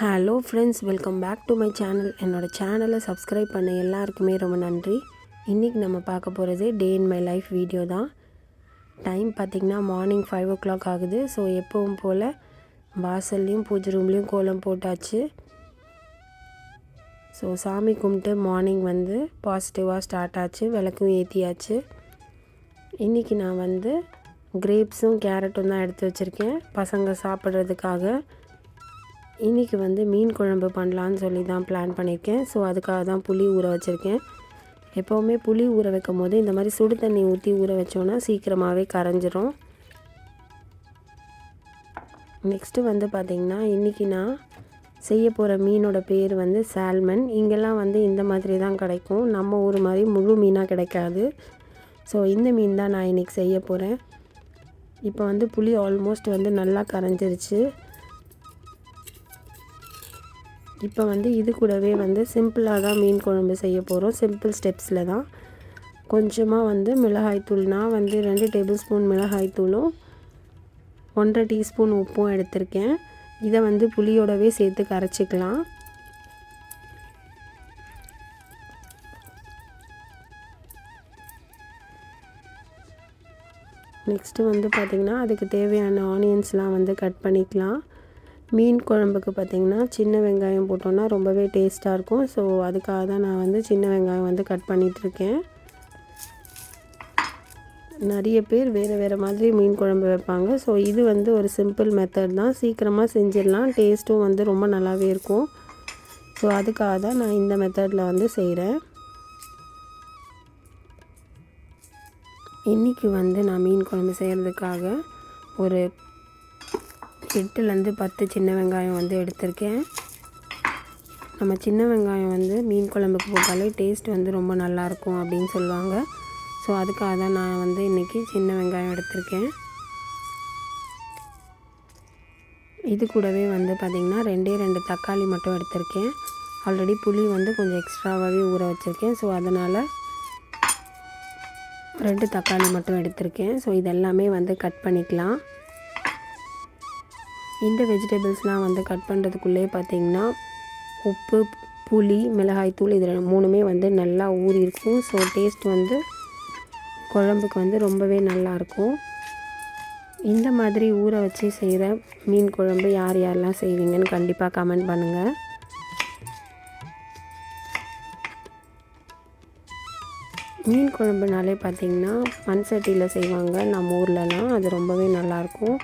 Hello friends welcome back to my channel என்னோடய சேனலை subscribe பண்ண எல்லாருக்குமே ரொம்ப நன்றி. இன்றைக்கி நம்ம பார்க்க போகிறது day in my life video தான். டைம் பார்த்திங்கன்னா மார்னிங் ஃபைவ் ஓ கிளாக் ஆகுது. ஸோ எப்பவும் போல் வாசல்லையும் பூஜை ரூம்லேயும் கோலம் போட்டாச்சு. ஸோ சாமி கும்பிட்டு மார்னிங் வந்து பாசிட்டிவாக ஸ்டார்ட் ஆச்சு. விளக்கும் ஏற்றியாச்சு இன்றைக்கி நான் வந்து கிரேப்ஸும் கேரட்டும் தான் எடுத்து வச்சுருக்கேன். பசங்க சாப்பிட்றதுக்காக. இன்றைக்கி வந்து மீன் குழம்பு பண்ணலான்னு சொல்லி தான் பிளான் பண்ணியிருக்கேன். ஸோ அதுக்காக தான் புளி ஊற வச்சுருக்கேன். எப்போவுமே புளி ஊற வைக்கும் போது இந்த மாதிரி சுடு தண்ணி ஊற்றி ஊற வச்சோன்னா சீக்கிரமாகவே கரைஞ்சிரும். நெக்ஸ்ட்டு வந்து பார்த்திங்கன்னா இன்றைக்கி நான் செய்ய போகிற மீனோட பேர் வந்து சால்மன் இங்கெல்லாம் வந்து இந்த மாதிரி தான் கிடைக்கும். நம்ம ஊர் மாதிரி முழு மீனாக கிடைக்காது. ஸோ இந்த மீன் தான் நான் இன்றைக்கி செய்ய போகிறேன் இப்போ வந்து புளி ஆல்மோஸ்ட் வந்து நல்லா கரைஞ்சிருச்சு. இப்போ வந்து இது கூடவே வந்து சிம்பிளாக தான் மீன் குழம்பு செய்ய போகிறோம். சிம்பிள் ஸ்டெப்ஸில் தான். கொஞ்சமாக வந்து மிளகாய்த்தூள் நான் வந்து ரெண்டு டேபிள் ஸ்பூன் மிளகாய்த்தூளும் ஒன்றரை டீஸ்பூன் உப்பும் எடுத்திருக்கேன். இதை வந்து புளியோடவே சேர்த்து கரைச்சிக்கலாம். நெக்ஸ்ட்டு வந்து பார்த்திங்கன்னா அதுக்கு தேவையான ஆனியன்ஸ்லாம் வந்து கட் பண்ணிக்கலாம். மீன் குழம்புக்கு பார்த்திங்கன்னா சின்ன வெங்காயம் போட்டோன்னா ரொம்பவே டேஸ்ட்டாக இருக்கும். ஸோ அதுக்காக தான் நான் வந்து சின்ன வெங்காயம் வந்து கட் பண்ணிகிட்ருக்கேன் நிறைய பேர் வேறு வேறு மாதிரி மீன் குழம்பு வைப்பாங்க. ஸோ இது வந்து ஒரு சிம்பிள் மெத்தட் தான். சீக்கிரமாக செஞ்சிடலாம். டேஸ்ட்டும் வந்து ரொம்ப நல்லாவே இருக்கும். ஸோ அதுக்காக தான் நான் இந்த மெத்தடில் வந்து செய்கிறேன் இன்றைக்கி வந்து நான் மீன் குழம்பு செய்கிறதுக்காக ஒரு எட்டுலேருந்து பத்து சின்ன வெங்காயம் வந்து எடுத்திருக்கேன். நம்ம சின்ன வெங்காயம் வந்து மீன் குழம்புக்கு போட்டாலே டேஸ்ட் வந்து ரொம்ப நல்லாயிருக்கும் அப்படின்னு சொல்லுவாங்க. ஸோ அதுக்காக தான் நான் வந்து இன்றைக்கி சின்ன வெங்காயம் எடுத்திருக்கேன். இது கூடவே வந்து பார்த்திங்கன்னா ரெண்டே ரெண்டு தக்காளி மட்டும் எடுத்திருக்கேன். ஆல்ரெடி புளி வந்து கொஞ்சம் எக்ஸ்ட்ராவாகவே ஊற வச்சுருக்கேன். ஸோ அதனால் ரெண்டு தக்காளி மட்டும் எடுத்திருக்கேன். ஸோ இதெல்லாமே வந்து கட் பண்ணிக்கலாம். இந்த வெஜிடபிள்ஸ்லாம் வந்து கட் பண்ணுறதுக்குள்ளே பார்த்திங்கன்னா உப்பு புளி மிளகாய்த்தூள் இதில் மூணுமே வந்து நல்லா ஊறி இருக்கும் ஸோ டேஸ்ட் வந்து குழம்புக்கு வந்து ரொம்பவே நல்லாயிருக்கும். இந்த மாதிரி ஊற வச்சு செய்கிற மீன் குழம்பு யார் யாரெல்லாம் செய்வீங்கன்னு கண்டிப்பாக கமெண்ட் பண்ணுங்கள் மீன் குழம்புனாலே பார்த்திங்கன்னா மண் சட்டியில் செய்வாங்க நம்ம ஊர்லலாம். அது ரொம்பவே நல்லாயிருக்கும்.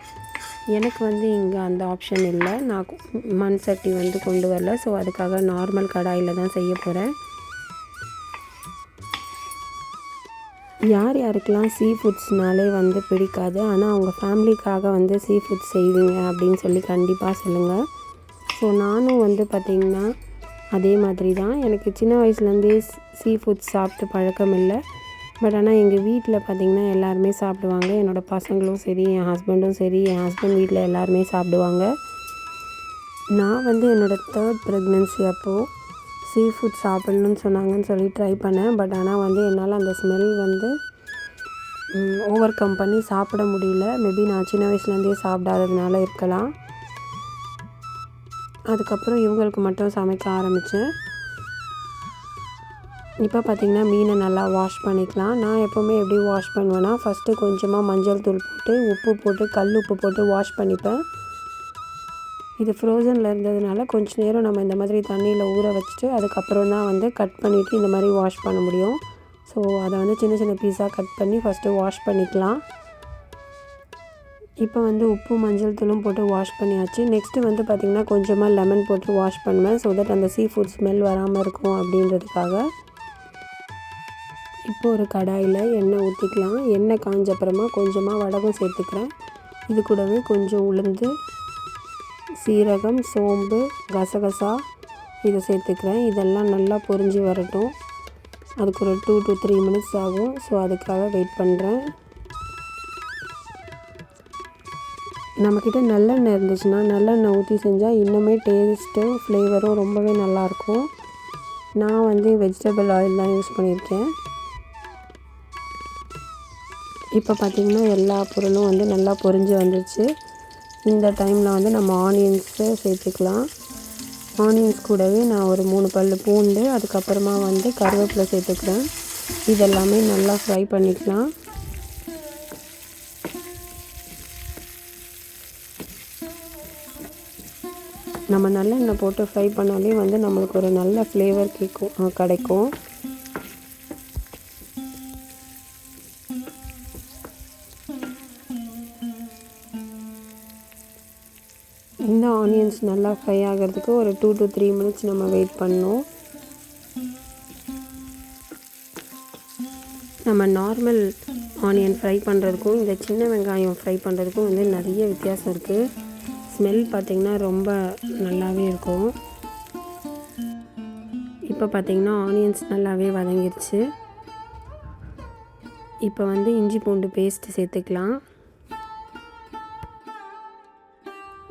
எனக்கு வந்து இங்கே அந்த ஆப்ஷன் இல்லை. நான் மண் சட்டி வந்து கொண்டு வரல. ஸோ அதுக்காக நார்மல் கடாயில் தான் செய்ய போகிறேன் யார் யாருக்கெல்லாம் சீ ஃபுட்ஸ்னாலே வந்து பிடிக்காது ஆனால் அவங்க ஃபேமிலிக்காக வந்து சீ ஃபுட்ஸ் செய்வீங்க அப்படின்னு சொல்லி கண்டிப்பாக சொல்லுங்கள் ஸோ நானும் வந்து பார்த்திங்கன்னா அதே மாதிரி தான். எனக்கு சின்ன வயசுலேருந்தே சீ ஃபுட்ஸ் சாப்பிட்டு பழக்கம் இல்லை. பட் ஆனால் எங்கள் வீட்டில் பார்த்திங்கன்னா எல்லாருமே சாப்பிடுவாங்க. என்னோடய பசங்களும் சரி என் ஹஸ்பண்டும் சரி என் ஹஸ்பண்ட் வீட்டில் எல்லாருமே சாப்பிடுவாங்க. நான் வந்து என்னோடய தேர்ட் ப்ரெக்னென்சி அப்போது சீ ஃபுட் சாப்பிட்ணுன்னு சொன்னாங்கன்னு சொல்லி ட்ரை பண்ணேன். பட் ஆனால் வந்து என்னால் அந்த ஸ்மெல் வந்து ஓவர் கம் பண்ணி சாப்பிட முடியல. மேபி நான் சின்ன வயசுலேருந்தே சாப்பிடாததுனால இருக்கலாம். அதுக்கப்புறம் இவங்களுக்கு மட்டும் சமைக்க ஆரம்பித்தேன் இப்போ பார்த்திங்கன்னா மீனை நல்லா வாஷ் பண்ணிக்கலாம். நான் எப்போவுமே எப்படி வாஷ் பண்ணுவேன்னா ஃபஸ்ட்டு கொஞ்சமாக மஞ்சள் தூள் போட்டு உப்பு போட்டு கல் உப்பு போட்டு வாஷ் பண்ணிப்பேன். இது ஃப்ரோசனில் இருந்ததுனால கொஞ்ச நேரம் நம்ம இந்த மாதிரி தண்ணியில் ஊற வச்சுட்டு அதுக்கப்புறம் தான் வந்து கட் பண்ணிவிட்டு இந்த மாதிரி வாஷ் பண்ண முடியும். ஸோ அதை வந்து சின்ன சின்ன பீஸாக கட் பண்ணி ஃபஸ்ட்டு வாஷ் பண்ணிக்கலாம். இப்போ வந்து உப்பு மஞ்சள் தூளும் போட்டு வாஷ் பண்ணியாச்சு. நெக்ஸ்ட்டு வந்து பார்த்திங்கன்னா கொஞ்சமாக லெமன் போட்டு வாஷ் பண்ணுவேன் ஸோ தட் அந்த சீ ஃபுட் ஸ்மெல் வராமல் இருக்கும் அப்படின்றதுக்காக. இப்போ ஒரு கடாயில் எண்ணெய் ஊற்றிக்கலாம். எண்ணெய் காஞ்ச அப்புறமா கொஞ்சமாக வடகம் சேர்த்துக்கிறேன். இது கூடவே கொஞ்சம் உளுந்து சீரகம் சோம்பு கசகசா இதை சேர்த்துக்கிறேன். இதெல்லாம் நல்லா பொரிஞ்சு வரட்டும். அதுக்கு ஒரு டூ டு த்ரீ மினிட்ஸ் ஆகும். ஸோ அதுக்காக வெயிட் பண்ணுறேன் நம்மக்கிட்ட நல்லெண்ணெய் இருந்துச்சுன்னா நல்லெண்ணெய் ஊற்றி செஞ்சால் இன்னுமே டேஸ்ட்டும் ஃப்ளேவரும் ரொம்பவே நல்லாயிருக்கும் நான் வந்து வெஜிடபிள் ஆயில் தான் யூஸ் பண்ணியிருக்கேன். இப்போ பார்த்திங்கன்னா எல்லா பொருளும் வந்து நல்லா பொரிஞ்சு வந்துருச்சு. இந்த டைமில் வந்து நம்ம ஆனியன்ஸு சேர்த்துக்கலாம். ஆனியன்ஸ் கூடவே நான் ஒரு மூணு பல் பூண்டு அதுக்கப்புறமா வந்து கருவேப்பிலை சேர்த்துக்கிறேன். இதெல்லாமே நல்லா ஃப்ரை பண்ணிக்கலாம். நம்ம நல்லெண்ணெய் போட்டு ஃப்ரை பண்ணாலே வந்து நம்மளுக்கு ஒரு நல்ல ஃப்ளேவர் கேக்கும் கிடைக்கும். இந்த ஆனியன்ஸ் நல்லா ஃப்ரை ஆகிறதுக்கு ஒரு டூ டு த்ரீ மினிட்ஸ் நம்ம வெயிட் பண்ணோம் நம்ம நார்மல் ஆனியன் ஃப்ரை பண்ணுறதுக்கும் இந்த சின்ன வெங்காயம் ஃப்ரை பண்ணுறதுக்கும் வந்து நிறைய வித்தியாசம் இருக்குது ஸ்மெல் பார்த்திங்கன்னா ரொம்ப நல்லாவே இருக்கும். இப்போ பார்த்திங்கன்னா ஆனியன்ஸ் நல்லாவே வதங்கிருச்சு. இப்போ வந்து இஞ்சி பூண்டு பேஸ்ட்டு சேர்த்துக்கலாம்.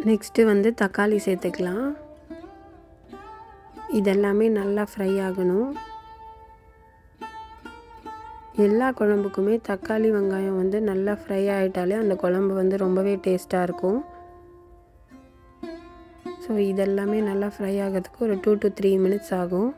நெக்ஸ்ட்டு வந்து தக்காளி சேர்த்துக்கலாம். இதெல்லாமே நல்லா ஃப்ரை ஆகணும். எல்லா குழம்புக்குமே தக்காளி வெங்காயம் வந்து நல்லா ஃப்ரை ஆகிட்டாலே அந்த குழம்பு வந்து ரொம்பவே டேஸ்ட்டாக இருக்கும். ஸோ இதெல்லாமே நல்லா ஃப்ரை ஆகிறதுக்கு ஒரு டூ டு த்ரீ மினிட்ஸ் ஆகும்.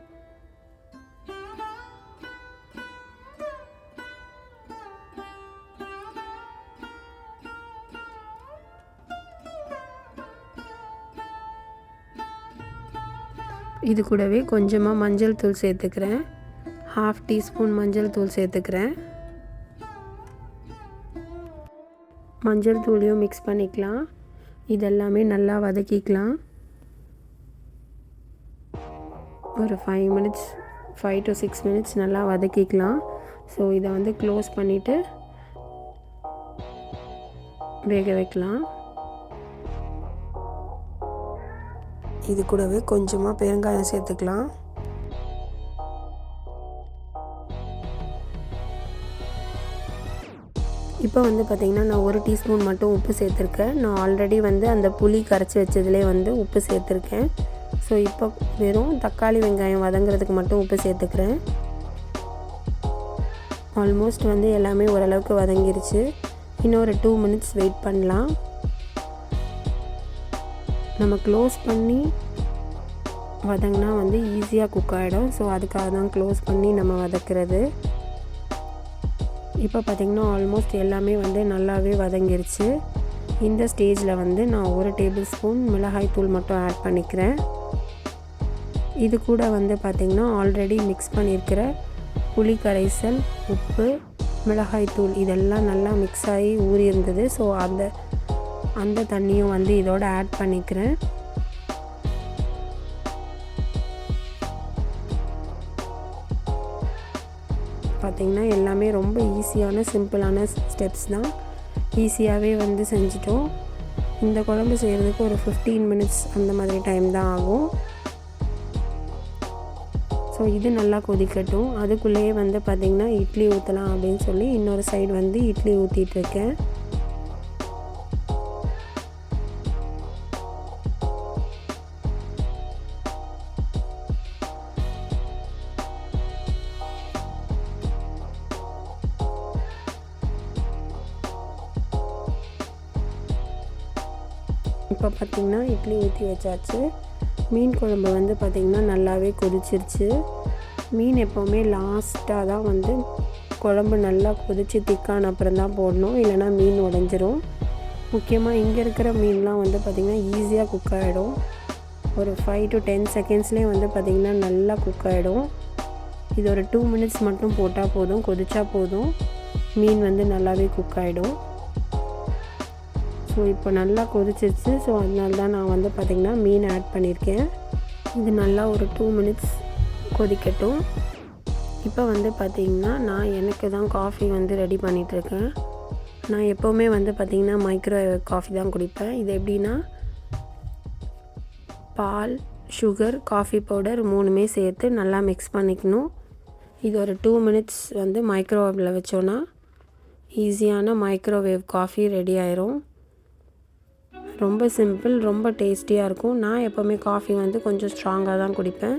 இது கூடவே கொஞ்சமாக மஞ்சள் தூள் சேர்த்துக்கிறேன். ஹாஃப் டீஸ்பூன் மஞ்சள் தூள் சேர்த்துக்கிறேன். மஞ்சள் தூளையும் மிக்ஸ் பண்ணிக்கலாம். இதெல்லாமே நல்லா வதக்கிக்கலாம். ஒரு five minutes five to six minutes நல்லா வதக்கிக்கலாம். ஸோ இதை வந்து க்ளோஸ் பண்ணிவிட்டு வேக வைக்கலாம். இது கூடவே கொஞ்சமாக பெருங்காயம் சேர்த்துக்கலாம். இப்போ வந்து பார்த்திங்கன்னா நான் ஒரு டீஸ்பூன் மட்டும் உப்பு சேர்த்துருக்கேன். நான் ஆல்ரெடி வந்து அந்த புளி கரைச்சி வச்சதுலேயே வந்து உப்பு சேர்த்துருக்கேன். ஸோ இப்போ வெறும் தக்காளி வெங்காயம் வதங்குறதுக்கு மட்டும் உப்பு சேர்த்துக்கிறேன். ஆல்மோஸ்ட் வந்து எல்லாமே ஓரளவுக்கு வதங்கிருச்சு. இன்னும் ஒரு டூ மினிட்ஸ் வெயிட் பண்ணலாம். நம்ம க்ளோஸ் பண்ணி வதங்கினா வந்து ஈஸியாக குக் ஆகிடும் ஸோ அதுக்காக தான் க்ளோஸ் பண்ணி நம்ம வதக்கிறது. இப்போ பார்த்திங்கன்னா ஆல்மோஸ்ட் எல்லாமே வந்து நல்லாவே வதங்கிருச்சு. இந்த ஸ்டேஜில் வந்து நான் ஒரு டேபிள் ஸ்பூன் மிளகாய் தூள் மட்டும் ஆட் பண்ணிக்கிறேன். இது கூட வந்து பார்த்திங்கன்னா ஆல்ரெடி மிக்ஸ் பண்ணியிருக்கிற புளி கரைசல் உப்பு மிளகாய் தூள் இதெல்லாம் நல்லா மிக்ஸ் ஆகி ஊறி இருந்தது. ஸோ அந்த அந்த தண்ணியும் வந்து இதோட ஆட் பண்ணிக்கிறேன். பார்த்திங்கன்னா எல்லாமே ரொம்ப ஈஸியான சிம்பிளான ஸ்டெப்ஸ் தான். ஈஸியாகவே வந்து செஞ்சிட்டோம். இந்த குழம்பு செய்கிறதுக்கு ஒரு ஃபிஃப்டீன் மினிட்ஸ் அந்த மாதிரி டைம் தான் ஆகும். ஸோ இது நல்லா கொதிக்கட்டும். அதுக்குள்ளேயே வந்து பார்த்திங்கன்னா இட்லி ஊற்றலாம் அப்படின்னு சொல்லி இன்னொரு சைடு வந்து இட்லி ஊற்றிட்டுருக்கேன் இட்லி ஊற்றி வச்சாச்சு. மீன் குழம்பு வந்து பார்த்திங்கன்னா நல்லாவே கொதிச்சிருச்சு. மீன் எப்போவுமே லாஸ்ட்டாக தான் வந்து குழம்பு நல்லா கொதித்து திக்கான அப்புறம் தான் போடணும். இல்லைனா மீன் உடஞ்சிரும். முக்கியமாக இங்கே இருக்கிற மீன்லாம் வந்து பார்த்திங்கன்னா ஈஸியாக குக் ஆகிடும் ஒரு ஃபைவ் டு டென் செகண்ட்ஸ்லேயே வந்து பார்த்திங்கன்னா நல்லா குக் ஆகிடும் இது ஒரு டூ மினிட்ஸ் மட்டும் போட்டால் போதும். கொதிச்சா போதும். மீன் வந்து நல்லாவே குக் ஆகிடும் ஸோ இப்போ நல்லா கொதிச்சிருச்சு. ஸோ அதனால தான் நான் வந்து பார்த்திங்கன்னா மீன் ஆட் பண்ணியிருக்கேன். இது நல்லா ஒரு டூ மினிட்ஸ் கொதிக்கட்டும். இப்போ வந்து பார்த்திங்கன்னா நான் எனக்கு தான் காஃபி வந்து ரெடி பண்ணிகிட்ருக்கேன் நான் எப்போவுமே வந்து பார்த்திங்கன்னா மைக்ரோவேவ் காஃபி தான் குடிப்பேன். இது எப்படின்னா பால் சுகர் காஃபி பவுடர் மூணுமே சேர்த்து நல்லா மிக்ஸ் பண்ணிக்கணும். இது ஒரு டூ மினிட்ஸ் வந்து மைக்ரோவேவில் வச்சோன்னா ஈஸியான மைக்ரோவேவ் காஃபி ரெடி ஆயிரும். ரொம்ப சிம்பிள் ரொம்ப டேஸ்டியாக இருக்கும். நான் எப்போவுமே காஃபி வந்து கொஞ்சம் ஸ்ட்ராங்காக தான் குடிப்பேன்.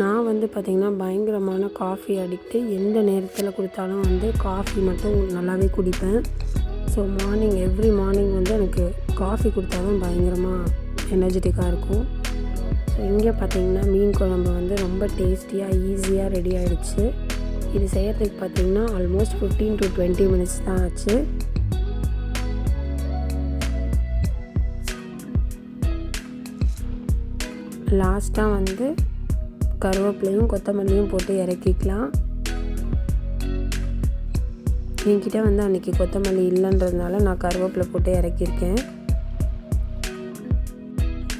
நான் வந்து பார்த்திங்கன்னா பயங்கரமான காஃபி அடிக்ட்டு எந்த நேரத்தில் கொடுத்தாலும் வந்து காஃபி மட்டும் நல்லாவே குடிப்பேன். ஸோ மார்னிங் எவ்ரி மார்னிங் வந்து எனக்கு காஃபி கொடுத்தா தான் பயங்கரமாக எனர்ஜெட்டிக்காக இருக்கும். ஸோ இங்கே பார்த்தீங்கன்னா மீன் குழம்பு வந்து ரொம்ப டேஸ்டியாக ஈஸியாக ரெடி ஆகிடுச்சு இது செய்கிறதுக்கு பார்த்தீங்கன்னா almost fifteen to twenty minutes தான் ஆச்சு. லாஸ்ட்டாக வந்து கருவேப்பிலையும் கொத்தமல்லியும் போட்டு இறக்கிக்கலாம். என்கிட்ட வந்து அன்றைக்கி கொத்தமல்லி இல்லைன்றதுனால நான் கருவேப்பிலை போட்டு இறக்கியிருக்கேன்.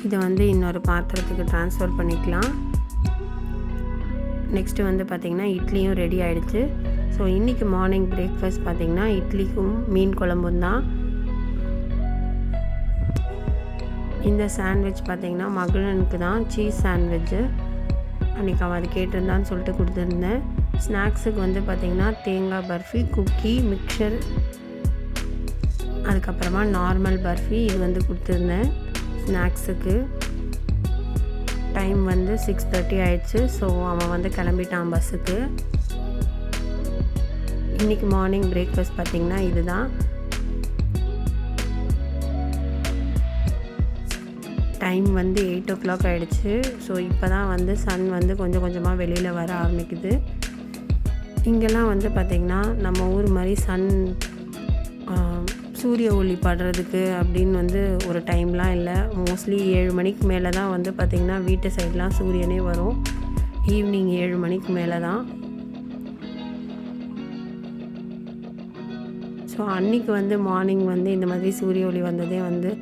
இதை வந்து இன்னொரு பாத்திரத்துக்கு ட்ரான்ஸ்ஃபர் பண்ணிக்கலாம். நெக்ஸ்ட்டு வந்து பார்த்திங்கன்னா இட்லியும் ரெடி ஆகிடுச்சு ஸோ இன்றைக்கி மார்னிங் பிரேக்ஃபாஸ்ட் பார்த்திங்கன்னா இட்லிக்கும் மீன் குழம்பும் தான். இந்த சாண்ட்விச் பார்த்திங்கன்னா மகளனுக்கு தான் சீஸ் சாண்ட்விட்சு அன்றைக்கி அவன் அது கேட்டிருந்தான்னு சொல்லிட்டு கொடுத்துருந்தேன். ஸ்நாக்ஸுக்கு வந்து பார்த்திங்கன்னா தேங்காய் பர்ஃபி குக்கி மிக்சர் அதுக்கப்புறமா நார்மல் பர்ஃபி இது வந்து கொடுத்துருந்தேன் ஸ்நாக்ஸுக்கு டைம் வந்து சிக்ஸ் தேர்ட்டி ஆயிடுச்சு. ஸோ அவன் வந்து கிளம்பிட்டான் பஸ்ஸுக்கு இன்றைக்கி மார்னிங் பிரேக்ஃபாஸ்ட் பார்த்திங்கன்னா இதுதான். டைம் வந்து எயிட் ஓ கிளாக் ஆகிடுச்சு ஸோ இப்போ தான் வந்து சன் வந்து கொஞ்சம் கொஞ்சமாக வெளியில் வர ஆரம்பிக்குது. இங்கெல்லாம் வந்து பார்த்திங்கன்னா நம்ம ஊர் மாதிரி சன் சூரிய ஒளி படுறதுக்கு அப்படின்னு வந்து ஒரு டைம்லாம் இல்லை. மோஸ்ட்லி ஏழு மணிக்கு மேலே தான் வந்து பார்த்திங்கன்னா வீட்டு சைட்லாம் சூரியனே வரும். ஈவினிங் ஏழு மணிக்கு மேலே தான் ஸோ அன்றைக்கி வந்து மார்னிங் வந்து இந்த மாதிரி சூரிய ஒளி வந்ததே வந்து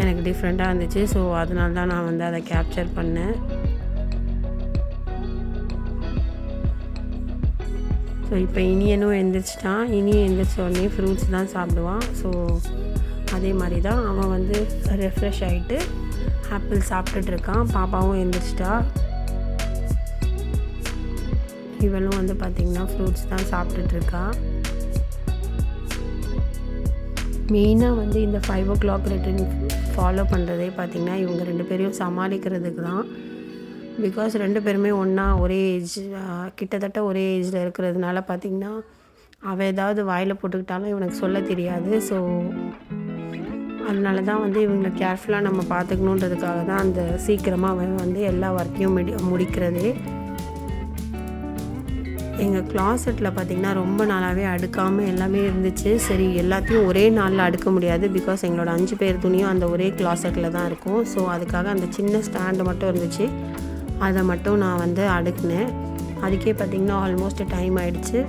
எனக்கு டிஃப்ரெண்ட்டாக இருந்துச்சு. ஸோ அதனால தான் நான் வந்து அதை கேப்சர் பண்ணேன். ஸோ இப்போ இனியனும் எழுந்திரிச்சிட்டான் இனியும் எழுந்திரிச்ச உடனே ஃப்ரூட்ஸ் தான் சாப்பிடுவான். ஸோ அதே மாதிரி தான் அவன் வந்து ரெஃப்ரெஷ் ஆகிட்டு ஆப்பிள் சாப்பிட்டுட்டு இருக்கான். பாப்பாவும் எழுந்திரிச்சிட்டா இவளும் வந்து பார்த்திங்கன்னா ஃப்ரூட்ஸ் தான் சாப்பிட்டுட்ருக்கா மெயினாக வந்து இந்த five o'clock routine follow பண்ணுறதே பார்த்திங்கன்னா இவங்க ரெண்டு பேரையும் சமாளிக்கிறதுக்கு தான். பிகாஸ் ரெண்டு பேருமே ஒன்றா ஒரே ஏஜ் கிட்டத்தட்ட ஒரே ஏஜில் இருக்கிறதுனால பார்த்திங்கன்னா அவள் ஏதாவது வாயில் போட்டுக்கிட்டாலும் இவனுக்கு சொல்ல தெரியாது. ஸோ அதனால தான் வந்து இவங்களை கேர்ஃபுல்லாக நம்ம பார்த்துக்கணுன்றதுக்காக தான் அந்த சீக்கிரமாக அவன் வந்து எல்லா ஒர்க்கையும் முடி முடிக்கிறதே. எங்கள் கிளாசெட்டில் பார்த்திங்கன்னா ரொம்ப நாளாகவே அடுக்காமல் எல்லாமே இருந்துச்சு. சரி எல்லாத்தையும் ஒரே நாளில் அடுக்க முடியாது. பிகாஸ் எங்களோட அஞ்சு பேர் துணியும் அந்த ஒரே கிளாசெட்டில் தான் இருக்கும். ஸோ அதுக்காக அந்த சின்ன ஸ்டாண்டு மட்டும் இருந்துச்சு. அதை மட்டும் நான் வந்து அடுக்கினேன். அதுக்கே பார்த்திங்கன்னா ஆல்மோஸ்ட் டைம் ஆகிடுச்சு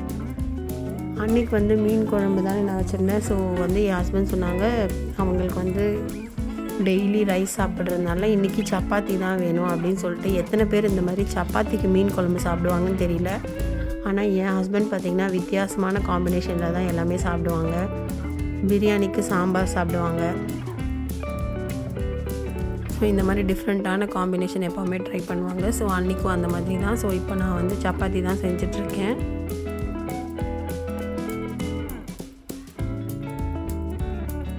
அன்றைக்கி வந்து மீன் குழம்பு தானே நான் வச்சுருந்தேன். ஸோ வந்து என் ஹஸ்பண்ட் சொன்னாங்க அவங்களுக்கு வந்து டெய்லி ரைஸ் சாப்பிட்றதுனால இன்றைக்கி சப்பாத்தி தான் வேணும். அப்படின்னு சொல்லிட்டு எத்தனை பேர் இந்த மாதிரி சப்பாத்திக்கு மீன் குழம்பு சாப்பிடுவாங்கன்னு தெரியல. ஆனால் என் ஹஸ்பண்ட் பார்த்திங்கன்னா வித்தியாசமான காம்பினேஷனில் தான் எல்லாமே சாப்பிடுவாங்க. பிரியாணிக்கு சாம்பார் சாப்பிடுவாங்க. ஸோ இந்த மாதிரி டிஃப்ரெண்ட்டான காம்பினேஷன் எப்போவுமே ட்ரை பண்ணுவாங்க. ஸோ அன்றைக்கும் அந்த மாதிரி தான். ஸோ இப்போ நான் வந்து சப்பாத்தி தான் செஞ்சிட்ருக்கேன்.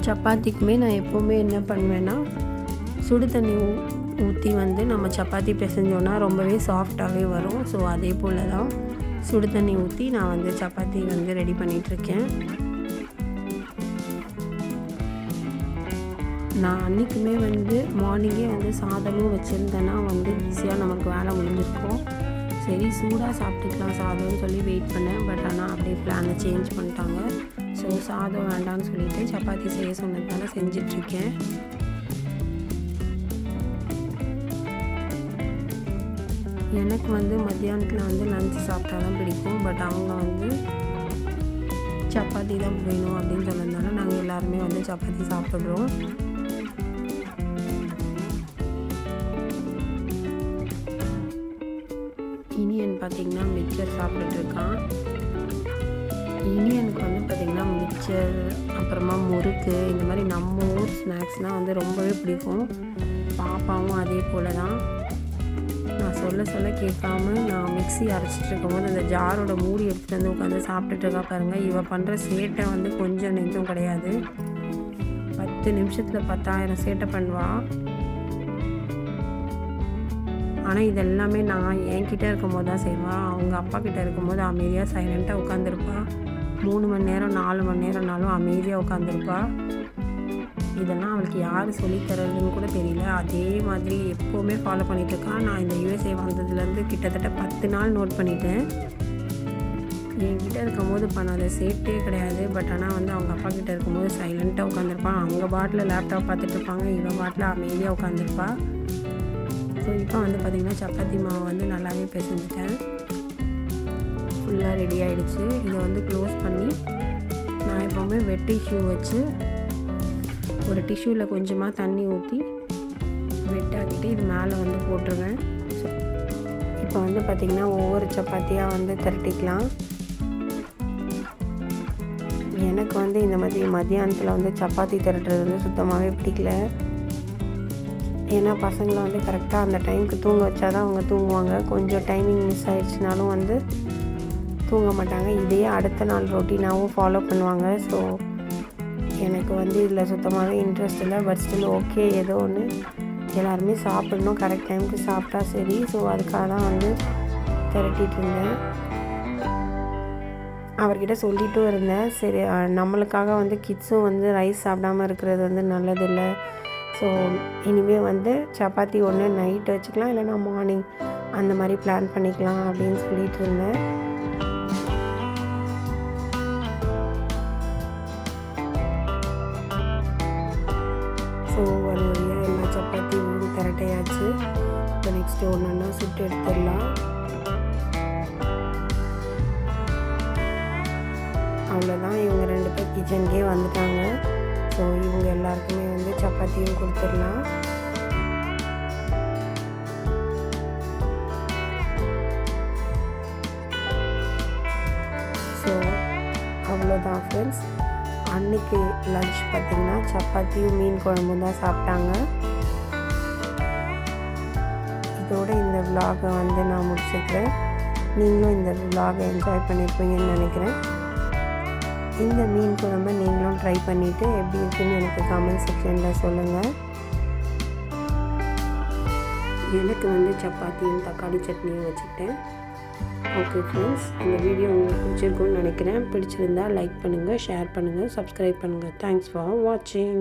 சப்பாத்திக்குமே நான் எப்போவுமே என்ன பண்ணுவேன்னா சுடு தண்ணி ஊற்றி வந்து நம்ம சப்பாத்தி பிசைஞ்சோன்னா ரொம்பவே சாஃப்டாகவே வரும். ஸோ அதே போல் தான் சுடு தண்ணி ஊற்றி நான் வந்து சப்பாத்தி வந்து ரெடி பண்ணிகிட்ருக்கேன் நான் அன்றைக்குமே வந்து மார்னிங்கே வந்து சாதமும் வச்சுருந்தேன்னா வந்து ஈஸியாக நமக்கு வேலை முடிஞ்சிருக்கும். சரி சூடாக சாப்பிட்டுக்கலாம் சாதம்னு சொல்லி வெயிட் பண்ணேன். பட் ஆனால் அப்படியே பிளானை சேஞ்ச் பண்ணிட்டாங்க. ஸோ சாதம் வேண்டாம்னு சொல்லிவிட்டு சப்பாத்தி செய்ய சொன்னதுனால செஞ்சிட்ருக்கேன் எனக்கு வந்து மத்தியானத்தில் வந்து லஞ்ச் சாப்பிட்டா தான் பிடிக்கும். பட் அவங்க வந்து சப்பாத்தி தான் வேணும் அப்படின்னு சொன்னதுனால நாங்கள் எல்லாருமே வந்து சப்பாத்தி சாப்பிட்றோம். இனியன் பார்த்திங்கன்னா மிக்சர் சாப்பிட்டுட்ருக்கான் இனியனுக்கு வந்து பார்த்திங்கன்னா மிக்சர் அப்புறமா முறுக்கு இந்த மாதிரி நம்ம ஊர் ஸ்நாக்ஸ்னால் வந்து ரொம்பவே பிடிக்கும். பாப்பாவும் அதே போல் தான் சொல்ல சொல்ல கேட்காம நான் மிக்ஸி அரைச்சிட்டு இருக்கும்போது அந்த ஜாரோட மூடி எடுத்துகிட்டு வந்து உட்காந்து சாப்பிட்டுட்டு இருக்கா பாருங்கள் இவள் பண்ணுற சேட்டை வந்து கொஞ்சம் நெஞ்சும் கிடையாது. பத்து நிமிஷத்தில் பத்தாயிரம் சேட்டை பண்ணுவாள் ஆனால் இதெல்லாமே நான் என்கிட்ட இருக்கும்போது தான் செய்வாள் அவங்க அப்பா கிட்ட இருக்கும்போது அமைதியாக சைலண்ட்டாக உட்காந்துருப்பா. மூணு மணி நேரம் நாலு மணி நேரம்னாலும் அமைதியாக உட்காந்துருப்பாள் இதெல்லாம் அவளுக்கு யார் சொல்லித்தரதுன்னு கூட தெரியல. அதே மாதிரி எப்போவுமே ஃபாலோ பண்ணிட்டு நான் இந்த யூஎஸ்ஏ வந்ததுலேருந்து கிட்டத்தட்ட பத்து நாள் நோட் பண்ணிட்டேன். என்கிட்ட இருக்கும்போது பண்ணாத சேஃப்டியே கிடையாது. பட் ஆனால் வந்து அவங்க அப்பா கிட்ட இருக்கும்போது சைலண்ட்டாக உட்காந்துருப்பான் அவங்க பாட்டில் லேப்டாப் பார்த்துட்டு இருப்பாங்க இவன் பாட்டில் அமைதியாக உட்காந்துருப்பா ஸோ இப்போ வந்து பார்த்திங்கன்னா சப்பாத்தி மாவு வந்து நல்லாவே பிசைஞ்சிட்டேன். ஃபுல்லாக ரெடி ஆகிடுச்சு இதை வந்து க்ளோஸ் பண்ணி நான் எப்போவுமே வெட்டி ஷூ வச்சு ஒரு டிஷ்யூவில் கொஞ்சமாக தண்ணி ஊற்றி வெட்டாக்கிட்டு இது மேலே வந்து போட்டுருவேன் இப்போ வந்து பார்த்திங்கன்னா ஒவ்வொரு சப்பாத்தியாக வந்து திரட்டிக்கலாம். எனக்கு வந்து இந்த மாதிரி மத்தியானத்தில் வந்து சப்பாத்தி திரட்டுறது வந்து சுத்தமாகவே பிடிக்கல. ஏன்னா பசங்களை வந்து கரெக்டாக அந்த டைமுக்கு தூங்க வச்சா தான் அவங்க தூங்குவாங்க. கொஞ்சம் டைமிங் மிஸ் ஆயிடுச்சுனாலும் வந்து தூங்க மாட்டாங்க. இதையே அடுத்த நாள் ரொட்டீனாகவும் ஃபாலோ பண்ணுவாங்க. ஸோ எனக்கு வந்து இதில் சுத்தமாகவே இன்ட்ரெஸ்ட் இல்லை. பட் ஸ்டில் ஓகே ஏதோ ஒன்று எல்லாருமே சாப்பிடணும். கரெக்ட் டைமுக்கு சாப்பிட்டா சரி. ஸோ அதுக்காக தான் வந்து திரட்டிகிட்டு இருந்தேன். அவர்கிட்ட சொல்லிட்டும் இருந்தேன். சரி நம்மளுக்காக வந்து கிட்ஸும் வந்து ரைஸ் சாப்பிடாம இருக்கிறது வந்து நல்லதில்லை. ஸோ இனிமேல் வந்து சப்பாத்தி ஒன்று நைட் வச்சுக்கலாம். இல்லைன்னா மார்னிங் அந்த மாதிரி பிளான் பண்ணிக்கலாம் அப்படின்னு சொல்லிட்டு இருந்தேன். ஸோ ஒரு வழியாக எல்லா சப்பாத்தியும் திரட்டையாச்சு. இப்போ நெக்ஸ்ட்டு ஒன்று ஒன்றா சுட்டு எடுத்துடலாம். அவ்வளோதான் இவங்க ரெண்டு பேர் கிச்சனுக்கே வந்துட்டாங்க. ஸோ இவங்க எல்லாருக்குமே வந்து சப்பாத்தியும் கொடுத்துடலாம். லன்ச் பார்த்திங்கன்னா சப்பாத்தியும் மீன் குழம்பும் தான் சாப்பிட்டாங்க. இதோட இந்த விலாகை வந்து நான் முடிச்சுக்கிறேன். நீங்களும் இந்த விலாகை என்ஜாய் பண்ணியிருப்பீங்கன்னு நினைக்கிறேன். இந்த மீன் குழம்பை நீங்களும் ட்ரை பண்ணிவிட்டு எப்படி இருக்குன்னு எனக்கு கமெண்ட் செக்ஷனில் சொல்லுங்கள் எனக்கு வந்து சப்பாத்தியும் தக்காளி சட்னியும் வச்சுக்கிட்டேன். ஓகே ஃப்ரெண்ட்ஸ் இந்த வீடியோ உங்களுக்கு பிடிச்சிருக்கும்னு நினைக்கிறேன். பிடிச்சிருந்தா லைக் பண்ணுங்கள் ஷேர் பண்ணுங்கள் சப்ஸ்கிரைப் பண்ணுங்கள் தேங்க்ஸ் ஃபார் வாட்சிங்